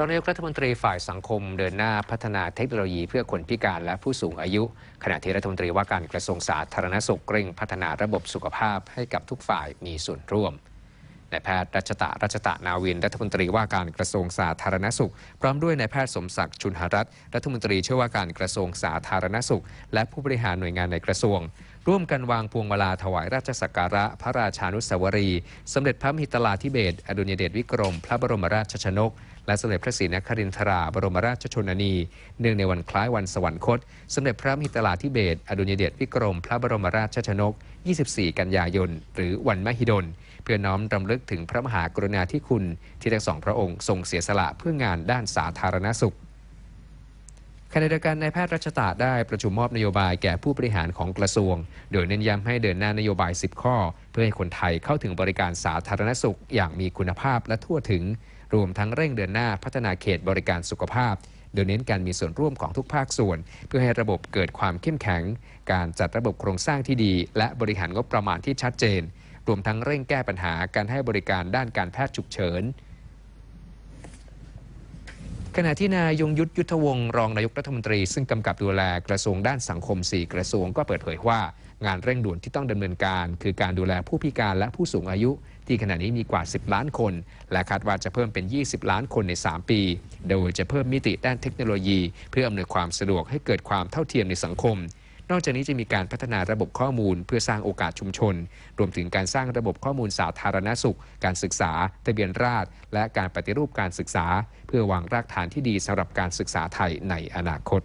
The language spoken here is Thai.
รองนายกรัฐมนตรีฝ่ายสังคมเดินหน้าพัฒนาเทคโนโลยีเพื่อคนพิการและผู้สูงอายุ ขณะที่รัฐมนตรีว่าการกระทรวงสาธารณสุขเร่งพัฒนาระบบสุขภาพให้กับทุกฝ่ายมีส่วนร่วมนายแพทย์รัชตะรัชตะนาวิน รัฐมนตรีว่าการกระทรวงสาธารณสุข พร้อมด้วยนายแพทย์สมศักดิ์ชุนหรัตน์รัฐมนตรีช่วยว่าการกระทรวงสาธารณสุข และผู้บริหารหน่วยงานในกระทรวง ร่วมกันวางพวงมาลาถวายราชสักการะ พระราชานุสาวรี สมเด็จพระมหิตลาธิเบศอดุลยเดชวิกรม พระบรมราชชนก และสมเด็จพระศรีนครินทราบรมราชชนนี เนื่องในวันคล้ายวันสวรรคต สมเด็จพระมหิตลาธิเบศอดุลยเดชวิกรม พระบรมราชชนก 24 กันยายน หรือวันมหิดล เพื่อน้อมรำลึกถึงพระมหากรุณาธิคุณที่ทั้งสองพระองค์ทรงเสียสละเพื่องานด้านสาธารณสุข ขณะเดียวกันนายแพทย์รัชตาได้ประชุมมอบนโยบายแก่ผู้บริหารของกระทรวง โดยเน้นย้ำให้เดินหน้านโยบาย 10 ข้อ เพื่อให้คนไทยเข้าถึงบริการสาธารณสุขอย่างมีคุณภาพและทั่วถึง รวมทั้งเร่งเดินหน้าพัฒนาเขตบริการสุขภาพ โดยเน้นการมีส่วนร่วมของทุกภาคส่วน เพื่อให้ระบบเกิดความเข้มแข็ง การจัดระบบโครงสร้างที่ดี และบริหารงบประมาณที่ชัดเจน รวมทั้งเร่งแก้ปัญหาการให้บริการด้านการแพทย์ฉุกเฉิน ขณะที่นายยงยุทธยุทธวงศ์รองนายกรัฐมนตรีซึ่งกำกับดูแลกระทรวงด้านสังคม 4 กระทรวงก็เปิดเผยว่า งานเร่งด่วนที่ต้องดำเนินการ คือการดูแลผู้พิการและผู้สูงอายุ ที่ขณะนี้มีกว่า 10 ล้านคน และคาดว่าจะเพิ่มเป็น 20 ล้านคนใน 3 ปี โดยจะเพิ่มมิติด้านเทคโนโลยี เพื่ออำนวยความสะดวกให้เกิดความเท่าเทียมในสังคม นอกจากนี้จะมีการพัฒนาระบบข้อมูล เพื่อสร้างโอกาสชุมชน รวมถึงการสร้างระบบข้อมูลสาธารณสุข การศึกษา ทะเบียนราษฎรและการปฏิรูปการศึกษา เพื่อวางรากฐานที่ดีสำหรับการศึกษาไทยในอนาคต